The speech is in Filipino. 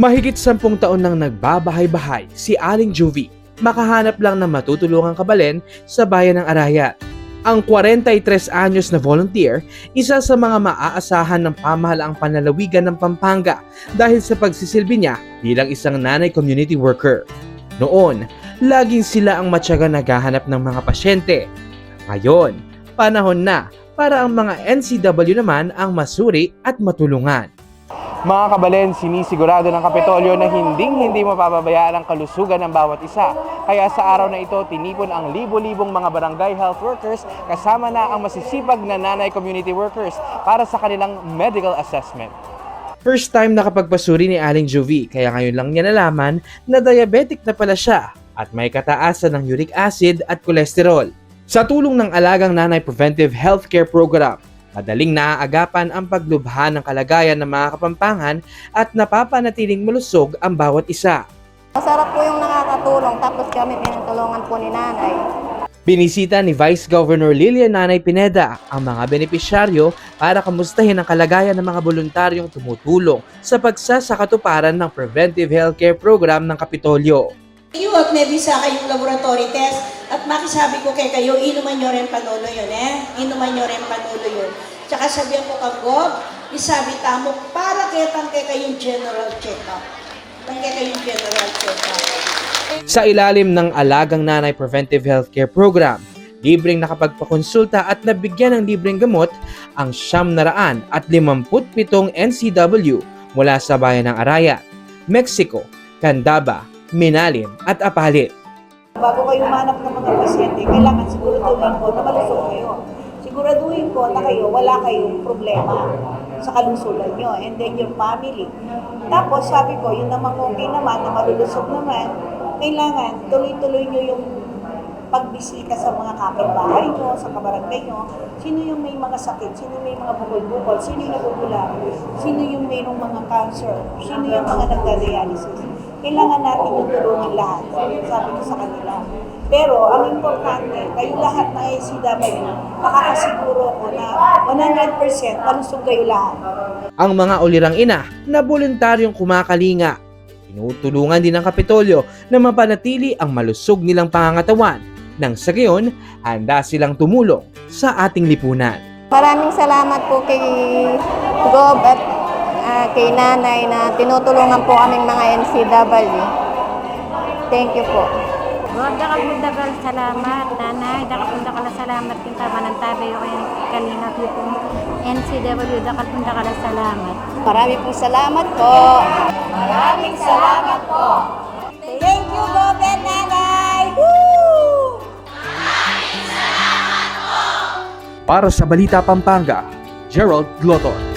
Mahigit sampung taon nang nagbabahay-bahay si Aling Juvie. Makahanap lang ng matutulungang kabalen sa bayan ng Arayat. Ang 43 anyos na volunteer, isa sa mga maaasahan ng pamahalaang panlalawigan ng Pampanga dahil sa pagsisilbi niya bilang isang nanay community worker. Noon, laging sila ang matyaga naghahanap ng mga pasyente. Ngayon, panahon na para ang mga NCW naman ang masuri at matulungan. Mga kabalen, sinisigurado ng Kapitolyo na hinding-hindi mapapabayaan ang kalusugan ng bawat isa. Kaya sa araw na ito, tinipon ang libo-libong mga barangay health workers kasama na ang masisipag na nanay community workers para sa kanilang medical assessment. First time nakapagpasuri ni Aling Juvie, kaya ngayon lang niya nalaman na diabetic na pala siya at may kataasan ng uric acid at kolesterol. Sa tulong ng Alagang Nanay Preventive Healthcare Program, madaling naaagapan ang paglubha ng kalagayan ng mga kapampangan at napapanatiling malusog ang bawat isa. Masarap po yung nakakatulong tapos kami pinatulungan po ni nanay. Binisita ni Vice Governor Lilian Nanay Pineda ang mga benepisyaryo para kamustahin ang kalagayan ng mga voluntaryong tumutulong sa pagsasakatuparan ng Preventive Healthcare Program ng Kapitolyo. Iyo at may bisa kayong laboratory test at makisabi ko kay kayo, inuman nyo rin panulo yun eh. Inuman nyo rin panulo yun. Tsaka sabihan ko kag isabi tamo, para kitang kay kayong general check-up. Tangkay kayong general check-up. Sa ilalim ng Alagang Nanay Preventive Healthcare Program, libreng nakapagpakonsulta at nabigyan ng libreng gamot ang siyam na raan at 57 NCW mula sa bayan ng Arayat, Mexico, Candaba, Minalim at Apalit. Bago kayo manap ng mga pasyente, kailangan siguraduhin ko na malusog kayo. Siguraduhin ko na kayo, wala kayong problema sa kalusugan nyo and then your family. Tapos sabi ko, yun namang okay naman, na malulusog naman, kailangan tuloy-tuloy nyo yung pagbisita sa mga kapitbahay nyo, sa kabarangay nyo, sino yung may mga sakit, sino yung may mga bukol-bukol, sino yung nagugula, sino yung mayroong mga cancer, sino yung mga nagda-dialysis. Kailangan natin yung tulungan lahat, sabi ko sa kanila. Pero ang importante, kayo lahat na ACW, makakasiguro ko na 100% malusog kayo lahat. Ang mga ulirang ina na voluntaryong kumakalinga. Tinutulungan din ng Kapitolyo na mapanatili ang malusog nilang pangangatawan nang sa gayon, handa silang tumulong sa ating lipunan. Maraming salamat po kay Gob at ah, kay nanay na tinutulungan po kaming mga NCW. Thank you po. God, dakal mo dagal salamat, nanay. Dakal mo dakal salamat yung tabanan tabi o yung kalingap yung NCW. Dakal mo dakal salamat. Marami pong salamat po. Maraming salamat po. Para sa Balita Pampanga, Gerald Gloton.